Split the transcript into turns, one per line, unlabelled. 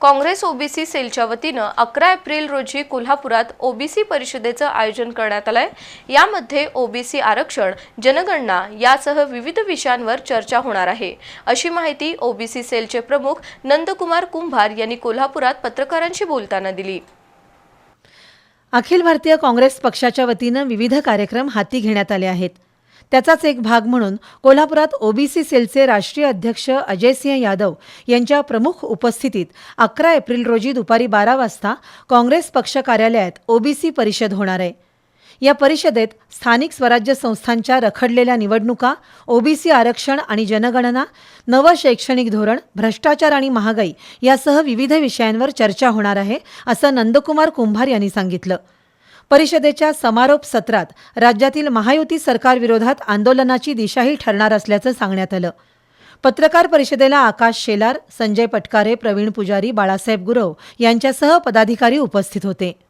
Congress OBC सेलच्या वतीनं अकरा एप्रिल रोजी कोल्हापुरात ओबीसी परिषदेचं आयोजन करण्यात आलंय. यामध्ये ओबीसी आरक्षण जनगणना यासह विविध विषयांवर चर्चा होणार आहे. अशी माहिती ओबीसी सेलचे प्रमुख नंदकुमार कुंभार यांनी कोल्हापुरात पत्रकारांशी बोलताना दिली.
अखिल भारतीय काँग्रेस पक्षाच्या वतीनं विविध कार्यक्रम हाती घेण्यात आले आहेत. त्याचाच एक भाग म्हणून कोल्हापुरात ओबीसी सेलचे राष्ट्रीय अध्यक्ष अजयसिंह यादव यांच्या प्रमुख उपस्थितीत अकरा एप्रिल रोजी दुपारी बारा वाजता काँग्रेस पक्ष कार्यालयात ओबीसी परिषद होणार आहे. या परिषदेत स्थानिक स्वराज्य संस्थांच्या रखडलेल्या निवडणुका ओबीसी आरक्षण आणि जनगणना नवं शैक्षणिक धोरण भ्रष्टाचार आणि महागाई यासह विविध विषयांवर चर्चा होणार आहे असं नंदकुमार कुंभार यांनी सांगितलं. परिषदेच्या समारोप सत्रात राज्यातील महायुती सरकारविरोधात आंदोलनाची दिशाही ठरणार असल्याचं सांगण्यात आलं. पत्रकार परिषदेला आकाश शेलार संजय पटकारे प्रवीण पुजारी बाळासाहेब गुरव यांच्यासह पदाधिकारी उपस्थित होते.